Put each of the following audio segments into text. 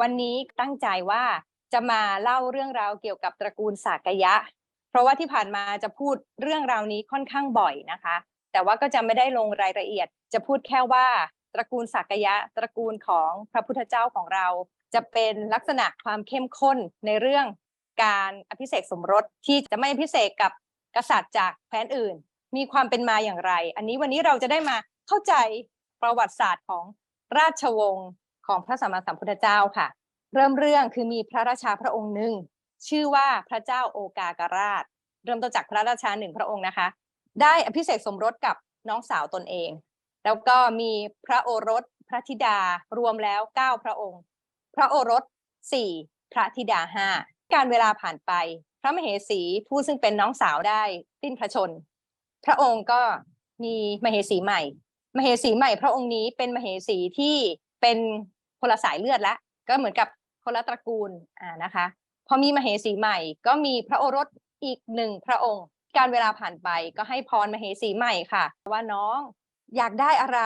วันนี้ตั้งใจว่าจะมาเล่าเรื่องราวเกี่ยวกับตระกูลสากยะ เพราะว่าที่ผ่านมาจะพูดเรื่องราวนี้ค่อนข้างบ่อยนะคะ แต่ว่าก็จะไม่ได้ลงรายละเอียด จะพูดแค่ว่าตระกูลสากยะ ตระกูลของพระพุทธเจ้าของเรา จะเป็นลักษณะความเข้มข้นในเรื่องการอภิเษกสมรสที่จะไม่อภิเษกกับกษัตริย์จากแคว้นอื่น มีความเป็นมาอย่างไร อันนี้วันนี้เราจะได้มาเข้าใจประวัติศาสตร์ของราชวงศ์ ของพระสัมมาสัมพุทธเจ้าค่ะ เริ่มเรื่องคือมีพระราชาพระองค์หนึ่งชื่อว่าพระเจ้าโอกากราช เริ่มต้นจากพระราชาหนึ่งพระองค์นะคะ ได้อภิเษกสมรสกับน้องสาวตนเอง แล้วก็มีพระโอรสพระธิดารวมแล้ว 9 พระองค์ พระโอรส 4 พระธิดาห้าการเวลาผ่านไป พระมเหสีผู้ซึ่งเป็นน้องสาวได้สิ้นพระชน พระองค์ก็มีมเหสีใหม่ มเหสีใหม่ พระองค์นี้เป็นมเหสีที่เป็น คนละสายเลือดละก็เหมือนกับคนละตระกูลอ่านะคะ พอมีมเหสีใหม่ ก็มีพระโอรสอีกหนึ่งพระองค์ การเวลาผ่านไปก็ให้พรมเหสีใหม่ค่ะ ว่าน้องอยากได้อะไร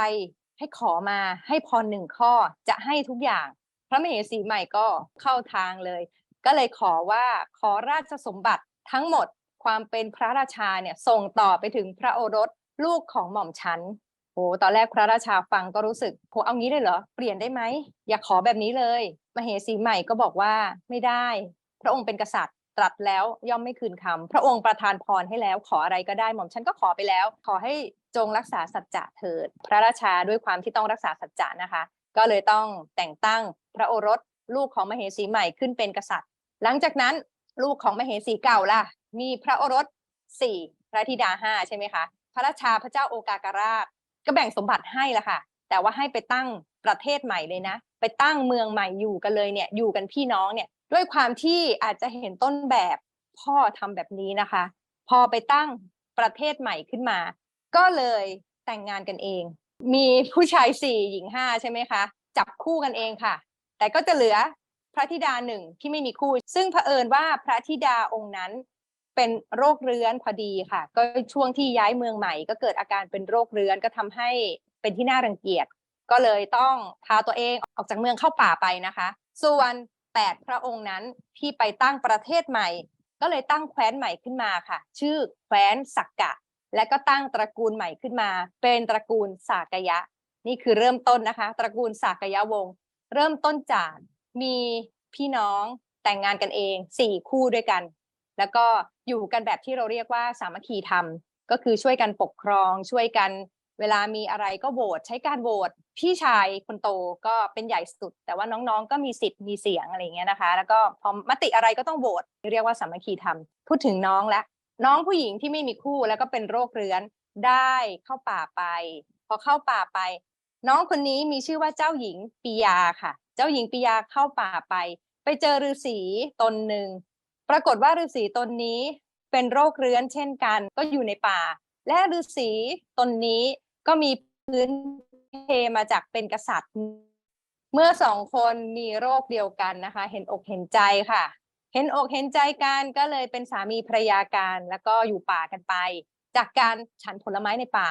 ให้ขอมาให้พรหนึ่งข้อจะให้ทุกอย่าง พระมเหสีใหม่ก็เข้าทางเลย ก็เลยขอว่าขอราชสมบัติทั้งหมดความเป็นพระราชาเนี่ยส่งต่อไปถึงพระโอรสลูกของหม่อมฉัน โอ้ตอนแรกพระราชาฟังก็รู้สึกโหเอางี้เลยเหรอ เปลี่ยนได้ไหม อยากขอแบบนี้เลย มเหสีใหม่ก็บอกว่าไม่ได้ พระองค์เป็นกษัตริย์ตรัสแล้วย่อมไม่คืนคำพระองค์ประทานพรให้แล้วขออะไรก็ได้หม่อมฉันก็ขอไปแล้ว ขอให้จงรักษาสัจจะเถิด พระราชาด้วยความที่ต้องรักษาสัจจะนะคะ ก็เลยต้องแต่งตั้งพระโอรสลูกของมเหสีใหม่ขึ้นเป็นกษัตริย์ หลังจากนั้นลูกของมเหสีเก่าล่ะ มีพระโอรสสี่พระธิดาห้าใช่ไหมคะ พระราชาพระเจ้าโอกาการาช ก็แบ่งสมบัติให้ละค่ะ แต่ว่าให้ไปตั้งประเทศใหม่เลยนะ ไปตั้งเมืองใหม่อยู่กันเลยเนี่ยอยู่กันพี่น้องเนี่ยด้วยความที่อาจจะเห็นต้นแบบพ่อทำแบบนี้นะคะ พอไปตั้งประเทศใหม่ขึ้นมา ก็เลยแต่งงานกันเอง มีผู้ชายสี่หญิงห้าใช่ไหมคะ จับคู่กันเองค่ะ แต่ก็จะเหลือพระธิดาหนึ่งที่ไม่มีคู่ ซึ่งเผอิญว่าพระธิดาองค์นั้น เป็นโรคเรื้อนพอดีค่ะ ก็ช่วงที่ย้ายเมืองใหม่ ก็เกิดอาการเป็นโรคเรื้อนก็ทำให้เป็นที่น่ารังเกียจ ก็เลยต้องพาตัวเองออกจากเมืองเข้าป่าไปนะคะ ส่วนแปดพระองค์นั้นที่ไปตั้งประเทศใหม่ ก็เลยตั้งแคว้นใหม่ขึ้นมาค่ะ ชื่อแคว้นสักกะ และก็ตั้งตระกูลใหม่ขึ้นมา เป็นตระกูลสากยะ นี่คือเริ่มต้นนะคะ ตระกูลสากยะวงศ์เริ่มต้นจากมีพี่น้องแต่งงานกันเองสี่คู่ด้วยกัน แล้วก็อยู่กันแบบที่เราเรียกว่าสามัคคีธรรม ก็คือช่วยกันปกครอง ช่วยกันเวลามีอะไรก็โหวตใช้การโหวตพี่ชายคนโตก็เป็นใหญ่สุด แต่ว่าน้องๆ ก็มีสิทธิ์มีเสียงอะไรเงี้ยนะคะ แล้วก็พอมติอะไรก็ต้องโหวตเรียกว่าสามัคคีธรรม พูดถึงน้องและ น้องผู้หญิงที่ไม่มีคู่แล้วก็เป็นโรคเรื้อนได้เข้าป่าไป พอเข้าป่าไป น้องคนนี้มีชื่อว่าเจ้าหญิงปิยาค่ะ เจ้าหญิงปิยาเข้าป่าไป ไปเจอฤาษีตนหนึ่ง ปรากฏว่าฤาษีตนนี้เป็นโรคเรื้อนเช่นกัน ก็อยู่ในป่า และฤาษีตนนี้ก็มีพื้นเพมาจากเป็นกษัตริย์ เมื่อสองคนมีโรคเดียวกันนะคะ เห็นอกเห็นใจค่ะ เห็นอกเห็นใจกันก็เลยเป็นสามีภรรยากันแล้วก็อยู่ป่ากันไป จากการฉันผลไม้ในป่า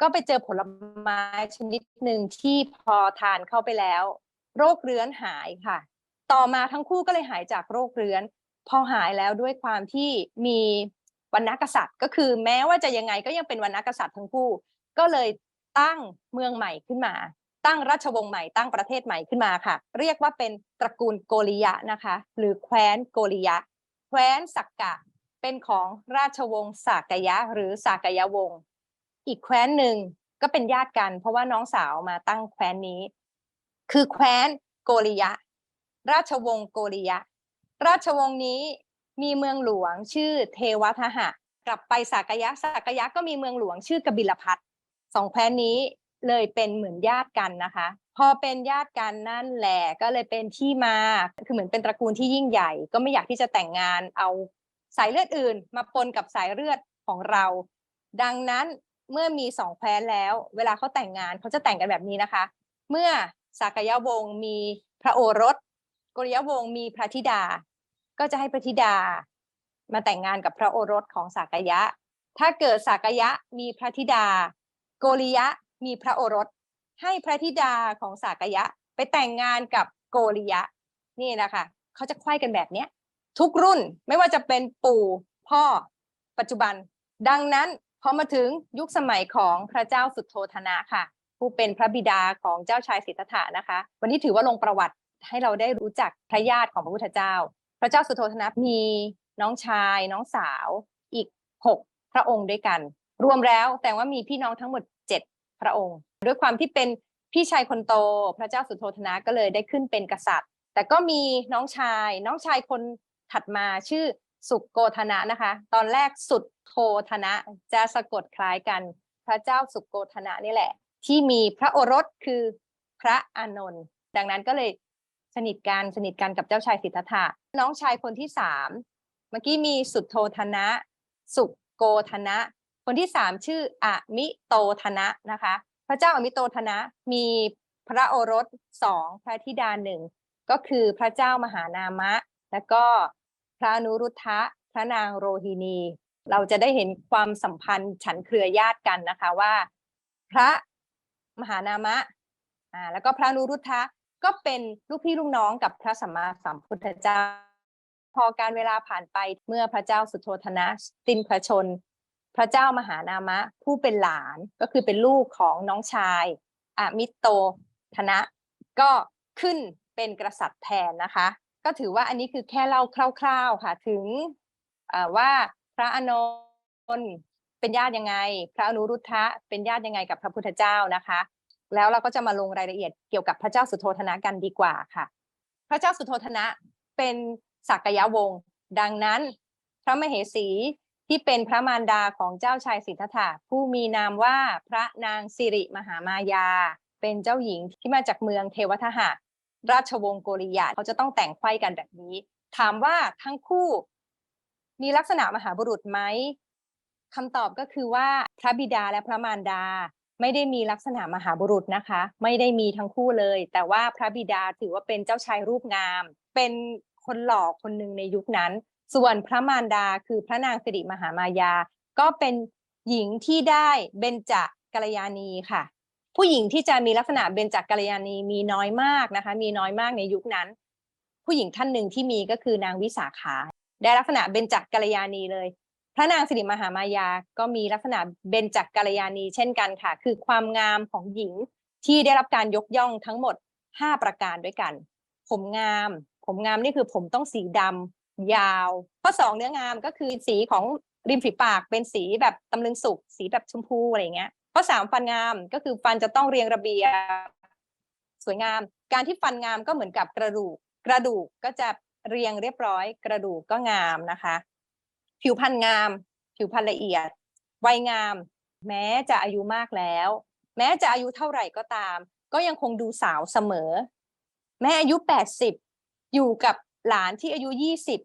ก็ไปเจอผลไม้ชนิดหนึ่งที่พอทานเข้าไปแล้ว โรคเรื้อนหายค่ะ ต่อมาทั้งคู่ก็เลยหายจากโรคเรื้อน พอหายแล้วด้วยความที่มีวรรณกษัตริย์ ก็คือแม้ว่าจะยังไงก็ยังเป็นวรรณกษัตริย์ทั้งคู่ ก็เลยตั้งเมืองใหม่ขึ้นมา ตั้งราชวงศ์ใหม่ตั้งประเทศใหม่ขึ้นมาค่ะ เรียกว่าเป็นตระกูลโกริยะนะคะ หรือแคว้นโกริยะ แคว้นสักกะเป็นของราชวงศ์สากยะ หรือสากยะวงศ์อีกแคว้นหนึ่งก็เป็นญาติกัน เพราะว่าน้องสาวมาตั้งแคว้นนี้ คือแคว้นโกริยะ ราชวงศ์โกริยะ ราชวงศ์นี้มีเมืองหลวงชื่อเทวทหะ กลับไปสากยะสากยะก็มีเมืองหลวงชื่อกบิลพัทสองแคว้นนี้เลยเป็นเหมือนญาติกันนะคะ พอเป็นญาติกันนั่นแหละก็เลยเป็นที่มาคือเหมือนเป็นตระกูลที่ยิ่งใหญ่ ก็ไม่อยากที่จะแต่งงานเอาสายเลือดอื่น มาปนกับสายเลือดของเรา ดังนั้นเมื่อมีสองแคว้นแล้ว เวลาเขาแต่งงานเขาจะแต่งกันแบบนี้นะคะ เมื่อสากยะวงศ์มีพระโอรสกริยวงศ์มีพระธิดา ก็จะให้พระธิดามาแต่งงานกับพระโอรสของสากยะ ถ้าเกิดสากยะมีพระธิดา โกริยะมีพระโอรส ให้พระธิดาของสากยะไปแต่งงานกับโกริยะ นี่นะคะเขาจะไขว้กันแบบเนี้ย ทุกรุ่นไม่ว่าจะเป็นปู่พ่อ ปัจจุบัน ดังนั้นพอมาถึงยุคสมัยของพระเจ้าสุดโทธนะค่ะ ผู้เป็นพระบิดาของเจ้าชายสิทธัตถะนะคะ วันนี้ถือว่าลงประวัติให้เราได้รู้จักพระญาติของพระพุทธเจ้า พระเจ้าสุโธทนะมีน้องชายน้องสาวอีกหกพระองค์ด้วยกัน รวมแล้วแต่ว่ามีพี่น้องทั้งหมดเจ็ดพระองค์ ด้วยความที่เป็นพี่ชายคนโต พระเจ้าสุโธทนะก็เลยได้ขึ้นเป็นกษัตริย์ แต่ก็มีน้องชาย น้องชายคนถัดมาชื่อสุโกธนะนะคะ ตอนแรกสุดโทธนะจะสะกดคล้ายกัน พระเจ้าสุโกธนะนี่แหละ ที่มีพระโอรสคือพระอานนท์ดังนั้นก็เลย สนิทกันสนิทกันกับเจ้าชายสิทธัตถะน้องชายคนที่สามเมื่อกี้มีสุดโทธนะ สุโกธนะ คนที่สามชื่ออมิโตธนะนะคะ พระเจ้าอมิโตธนะมีพระโอรสสองพระธิดาหนึ่งก็คือพระเจ้ามหานามะ และก็พระนุรุทธะพระนางโรฮินี เราจะได้เห็นความสัมพันธ์ฉันเครือญาติกันนะคะว่า พระมหานามะอ่าแล้วก็พระนุรุทธะ ก็เป็นลูกพี่ลูกน้องกับพระสัมมาสัมพุทธเจ้า พอการเวลาผ่านไปเมื่อพระเจ้าสุโธทนะสิ้นพระชน พระเจ้ามหานามะ ผู้เป็นหลานก็คือเป็นลูกของน้องชายอมิโตธนะ ก็ขึ้นเป็นกษัตริย์แทนนะคะ ก็ถือว่าอันนี้คือแค่เล่าคร่าวๆค่ะถึงว่าพระอนนท์เป็นญาติยังไง พระอนุรุทธะเป็นญาติยังไงกับพระพุทธเจ้านะคะ แล้วเราก็จะมาลงรายละเอียดเกี่ยวกับพระเจ้าสุโธทนะกันดีกว่าค่ะ พระเจ้าสุโธทนะเป็นสักยะวงศ์ดังนั้น พระมเหสีที่เป็นพระมารดาของเจ้าชายสิทธัตถะผู้มีนามว่าพระนางสิริมหามายา เป็นเจ้าหญิงที่มาจากเมืองเทวทหะ ราชวงศ์โกริยะเขาจะต้องแต่งไขว้กันแบบนี้ ถามว่าทั้งคู่ มีลักษณะมหาบุรุษไหมคำตอบก็คือว่าพระบิดาและพระมารดา ไม่ได้มีลักษณะมหาบุรุษนะคะ ไม่ได้มีทั้งคู่เลย แต่ว่าพระบิดาถือว่าเป็นเจ้าชายรูปงาม เป็นคนหล่อคนหนึ่งในยุคนั้น ส่วนพระมารดาคือพระนางสิริมหามายา ก็เป็นหญิงที่ได้เบญจกัลยาณีค่ะ ผู้หญิงที่จะมีลักษณะเบญจกัลยาณีมีน้อยมากนะคะ มีน้อยมากในยุคนั้น ผู้หญิงท่านหนึ่งที่มีก็คือนางวิสาขา ได้ลักษณะเบญจกัลยาณีเลย ระนางสิริมหามายาก็มีลักษณะเบญจกกัลยาณีเช่นกันค่ะ คือความงามของหญิงที่ได้รับการยกย่องทั้งหมด 5 ประการด้วยกัน ผมงาม ผมงามนี่คือผมต้องสีดำยาว ข้อสองเนื้องามก็คือสีของริมฝีปากเป็นสีแบบตำลึงสุกสีแบบชมพูอะไรเงี้ยข้อสามฟันงามก็คือฟันจะต้องเรียงระเบียบสวยงาม การที่ฟันงามก็เหมือนกับกระดูก กระดูกก็จะเรียงเรียบร้อย กระดูกก็งามนะคะ ผิวพรรณงาม ผิวพรรณละเอียด วัยงาม แม้จะอายุมากแล้ว แม้จะอายุเท่าไหร่ก็ตาม ก็ยังคงดูสาวเสมอ แม้อายุ80อยู่กับหลานที่อายุ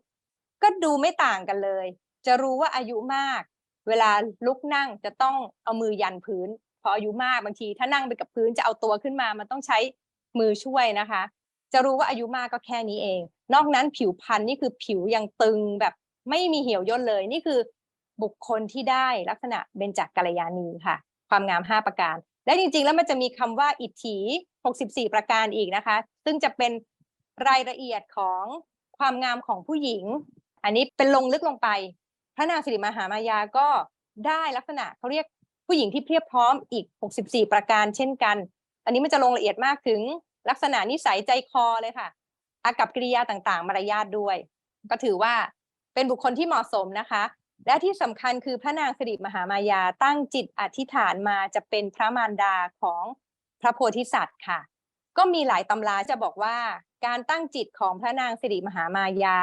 20ก็ดูไม่ต่างกันเลย จะรู้ว่าอายุมาก เวลาลุกนั่งจะต้องเอามือยันพื้นพออายุมากบางที ถ้านั่งไปกับพื้นจะเอาตัวขึ้นมา มันต้องใช้มือช่วยนะคะ จะรู้ว่าอายุมากก็แค่นี้เอง นอกนั้นผิวพรรณนี่คือผิวยังตึงแบบ ไม่มีเหี่ยวย่นเลยนี่คือบุคคลที่ได้ลักษณะเบญจกกัลยาณีค่ะ ความงาม 5 ประการ และจริงๆ แล้วมันจะมีคำว่าอิทธิ64 ประการอีกนะคะ ซึ่งจะเป็นรายละเอียดของความงามของผู้หญิง อันนี้เป็นลงลึกลงไป พระนางสิริมหามายาก็ได้ลักษณะเขาเรียกผู้หญิงที่เพียบพร้อมอีก 64 ประการเช่นกัน อันนี้มันจะลงละเอียดมากถึงลักษณะนิสัยใจคอเลยค่ะ อากับกิริยาต่างๆ มารยาทด้วย ก็ถือว่า เป็นบุคคลที่เหมาะสมนะคะ และที่สำคัญคือพระนางสิริมหามายาตั้งจิตอธิษฐานมาจะเป็นพระมารดาของพระโพธิสัตว์ค่ะ ก็มีหลายตำราจะบอกว่าการตั้งจิตของพระนางสิริมหามายา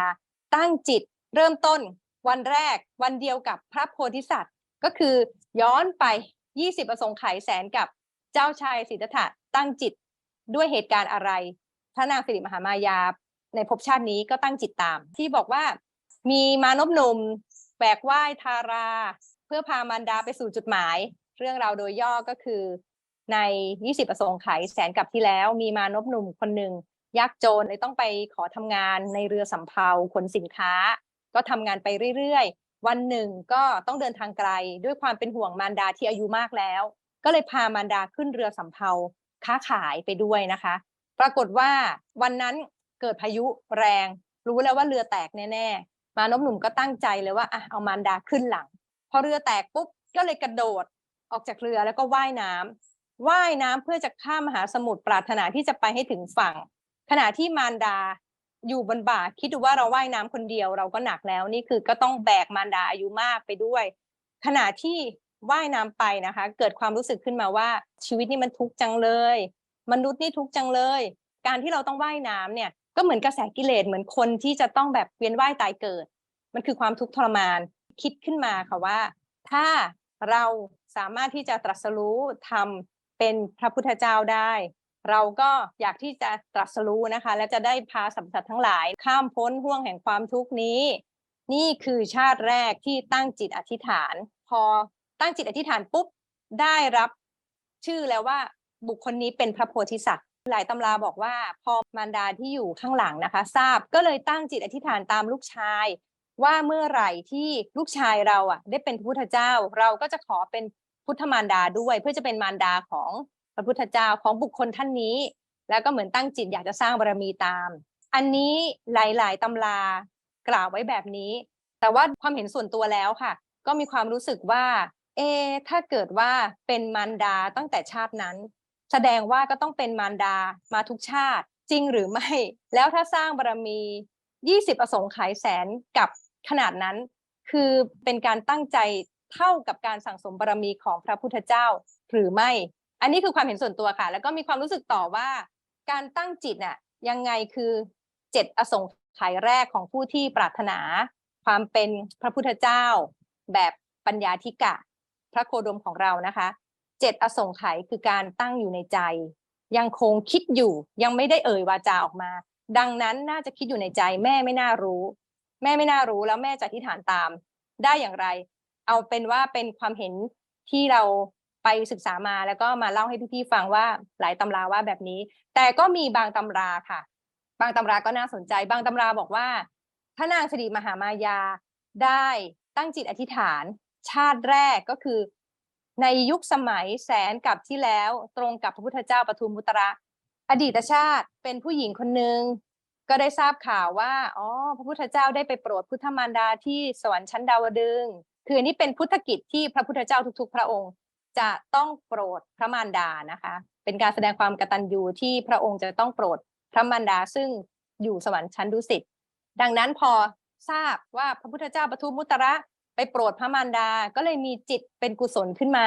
ตั้งจิตเริ่มต้นวันแรกวันเดียวกับพระโพธิสัตว์ก็คือย้อนไป 20 ประสงค์ไขยแสนกับเจ้าชายสิทธัตถะตั้งจิตด้วยเหตุการณ์อะไร พระนางสิริมหามายาในภพชาตินี้ก็ตั้งจิตตาม ที่บอกว่า มีมานพหนุ่มแบกไหว้ทารา เพื่อพามารดาไปสู่จุดหมาย เรื่องราวโดยย่อก็คือ ใน 20 ประสงค์ไขยแสนกับที่แล้ว มีมานพหนุ่มคนหนึ่งยากจนเลยต้องไปขอทำงานในเรือสำเภาขนสินค้า ก็ทำงานไปเรื่อยๆ วันหนึ่งก็ต้องเดินทางไกลด้วยความเป็นห่วงมารดาที่อายุมากแล้ว ก็เลยพามารดาขึ้นเรือสำเภาค้าขายไปด้วยนะคะ ปรากฏว่าวันนั้นเกิดพายุแรง รู้แล้วว่าเรือแตกแน่ๆ มานพหนุ่มก็ตั้งใจเลยว่าอะเอามารดาขึ้นหลัง พอเรือแตกปุ๊บก็เลยกระโดดออกจากเรือแล้วก็ว่ายน้ำว่ายน้ำเพื่อจะข้ามมหาสมุทรปรารถนาที่จะไปให้ถึงฝั่ง ขณะที่มารดาอยู่บนบ่าคิดดูว่าเราว่ายน้ำคนเดียวเราก็หนักแล้วนี่คือก็ต้องแบกมารดาอายุมากไปด้วย ขณะที่ว่ายน้ำไปนะคะ เกิดความรู้สึกขึ้นมาว่าชีวิตนี่มันทุกข์จังเลย มนุษย์นี่ทุกข์จังเลย การที่เราต้องว่ายน้ำเนี่ย ก็เหมือนกระแสกิเลสเหมือนคนที่จะต้องแบบเวียนว่ายตายเกิด มันคือความทุกข์ทรมานคิดขึ้นมาค่ะว่า ถ้าเราสามารถที่จะตรัสรู้ทำเป็นพระพุทธเจ้าได้ เราก็อยากที่จะตรัสรู้นะคะ และจะได้พาสัมสัตว์ทั้งหลาย ข้ามพ้นห่วงแห่งความทุกข์นี้ นี่คือชาติแรกที่ตั้งจิตอธิษฐาน พอตั้งจิตอธิษฐานปุ๊บได้รับชื่อแล้วว่าบุคคลนี้เป็นพระโพธิสัตว์ หลายตำราบอกว่าพอมารดาที่อยู่ข้างหลังนะคะ ทราบก็เลยตั้งจิตอธิษฐานตามลูกชาย ว่าเมื่อไหร่ที่ลูกชายเราอะ ได้เป็นพุทธเจ้า เราก็จะขอเป็นพุทธมารดาด้วย เพื่อจะเป็นมารดาของพระพุทธเจ้าของบุคคลท่านนี้ แล้วก็เหมือนตั้งจิตอยากจะสร้างบารมีตาม อันนี้หลาย ๆตำรากล่าวไว้แบบนี้ แต่ว่าความเห็นส่วนตัวแล้วค่ะ ก็มีความรู้สึกว่า เอ ถ้าเกิดว่าเป็นมารดาตั้งแต่ชาตินั้น แสดงว่าก็ต้องเป็นมารดามาทุกชาติจริงหรือไม่ แล้วถ้าสร้างบารมี 20 อสงไขยแสนกับขนาดนั้น คือเป็นการตั้งใจเท่ากับการสั่งสมบารมีของพระพุทธเจ้าหรือไม่ อันนี้คือความเห็นส่วนตัวค่ะ แล้วก็มีความรู้สึกต่อว่า การตั้งจิตน่ะยังไงคือเจ็ดอสงไขยแรกของผู้ที่ปรารถนา ความเป็นพระพุทธเจ้า แบบปัญญาธิกะ พระโคดมของเรานะคะ เจ็ดอสงไขยคือการตั้งอยู่ในใจ ยังคงคิดอยู่ยังไม่ได้เอ่ยวาจาออกมา ดังนั้นน่าจะคิดอยู่ในใจ แม่ไม่น่ารู้ แม่ไม่น่ารู้แล้วแม่จะอธิษฐานตาม ได้อย่างไร เอาเป็นว่าเป็นความเห็นที่เราไปศึกษามาแล้วก็มาเล่าให้พี่ๆฟังว่าหลายตำราว่าแบบนี้ แต่ก็มีบางตำราค่ะ บางตำราก็น่าสนใจ บางตำราบอกว่าพระนางสิริมหามายาได้ตั้งจิตอธิษฐาน ชาติแรกก็คือ ในยุคสมัยแสนกับที่แล้วตรงกับพระพุทธเจ้าปทุมมุตระ อดีตชาติเป็นผู้หญิงคนหนึ่งก็ได้ทราบข่าวว่าอ๋อพระพุทธเจ้าได้ไปโปรดพุทธมารดาที่สวรรค์ชั้นดาวดึงคืออันนี้เป็นพุทธกิจที่พระพุทธเจ้าทุก ๆ พระองค์จะต้องโปรดพระมารดานะคะ เป็นการแสดงความกตัญญูที่พระองค์จะต้องโปรดพระมารดาซึ่งอยู่สวรรค์ชั้นดุสิตดังนั้นพอทราบว่าพระพุทธเจ้าปทุมมุตระ ไปโปรดพระมารดา ก็เลยมีจิตเป็นกุศลขึ้นมา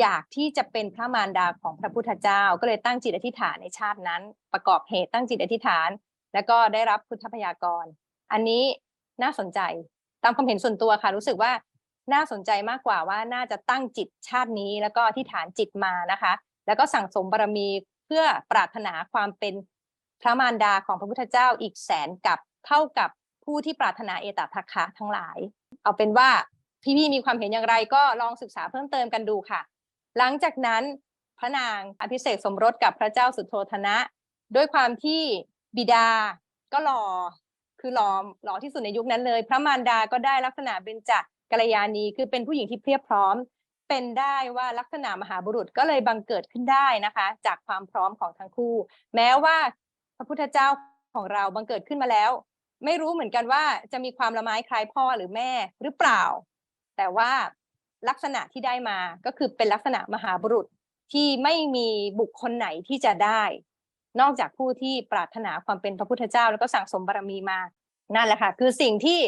อยากที่จะเป็นพระมารดาของพระพุทธเจ้า ก็เลยตั้งจิตอธิษฐานในชาตินั้น ประกอบเหตุตั้งจิตอธิษฐาน แล้วก็ได้รับพุทธพยากร อันนี้น่าสนใจตามความเห็นส่วนตัวค่ะ รู้สึกว่าน่าสนใจมากกว่าว่าน่าจะตั้งจิตชาตินี้ แล้วก็อธิษฐานจิตมานะคะ แล้วก็สั่งสมบารมีเพื่อปรารถนาความเป็นพระมารดาของพระพุทธเจ้าอีกแสนกับเท่ากับผู้ที่ปรารถนาเอตทัคคะทั้งหลาย เอาเป็นว่าพี่ๆมีความเห็นอย่างไรก็ลองศึกษาเพิ่มเติมกันดูค่ะ หลังจากนั้นพระนางอภิเษกสมรสกับพระเจ้าสุโธธนะ ด้วยความที่บิดาก็หล่อคือหล่อหล่อที่สุดในยุคนั้นเลย พระมารดาก็ได้ลักษณะเป็นจักกัลยาณี คือเป็นผู้หญิงที่เพียบพร้อม เป็นได้ว่าลักษณะมหาบุรุษก็เลยบังเกิดขึ้นได้นะคะ จากความพร้อมของทั้งคู่ แม้ว่าพระพุทธเจ้าของเราบังเกิดขึ้นมาแล้ว ไม่รู้เหมือนกันว่าจะมีความละไม้คล้ายพ่อหรือแม่หรือเปล่า แต่ว่าลักษณะที่ได้มาก็คือเป็นลักษณะมหาบุรุษที่ไม่มีบุคคลไหนที่จะได้ นอกจากผู้ที่ปรารถนาความเป็นพระพุทธเจ้า แล้วก็สั่งสมบารมีมานั่นแหละค่ะ คือสิ่งที่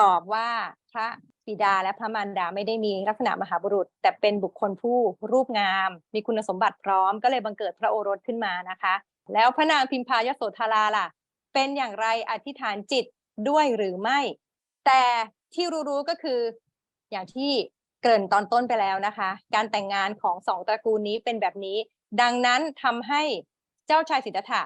ตอบว่าพระบิดาและพระมารดาไม่ได้มีลักษณะมหาบุรุษ แต่เป็นบุคคลผู้รูปงาม มีคุณสมบัติพร้อมก็เลยบังเกิดพระโอรสขึ้นมานะคะ แล้วพระนางพิมพายโสธราล่ะ เป็นอย่างไรอธิษฐานจิตด้วยหรือไม่ แต่ที่รู้ๆก็คืออย่างที่เกริ่นตอนต้นไปแล้วนะคะ การแต่งงานของสองตระกูลนี้เป็นแบบนี้ ดังนั้นทำให้เจ้าชายสิทธัตถะ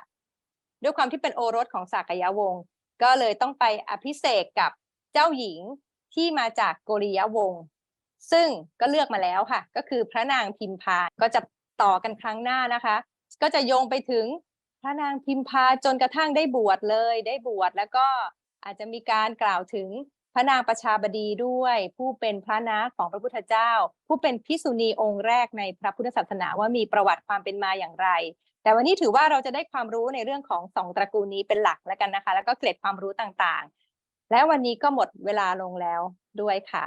ด้วยความที่เป็นโอรสของสากยวงศ์ก็เลยต้องไปอภิเษกกับเจ้าหญิงที่มาจากโกริยวงศ์ซึ่งก็เลือกมาแล้วค่ะ ก็คือพระนางพิมพาก็จะต่อกันครั้งหน้านะคะ ก็จะโยงไปถึง ระนางพิมพาจนกระทั่งได้บวชเลย ได้บวชแล้วก็อาจจะมีการกล่าวถึงพระนางประชาบดีด้วย ผู้เป็นพระนาของพระพุทธเจ้า ผู้เป็นพิสุณีองค์แรกในพระพุทธศาสนาว่ามีประวัติความเป็นมาอย่างไร แต่วันนี้ถือว่าเราจะได้ความรู้ในเรื่องของสองตระกูลนี้เป็นหลักแล้วกันนะคะ แล้วก็เกร็ดความรู้ต่างๆ และวันนี้ก็หมดเวลาลงแล้วด้วยค่ะ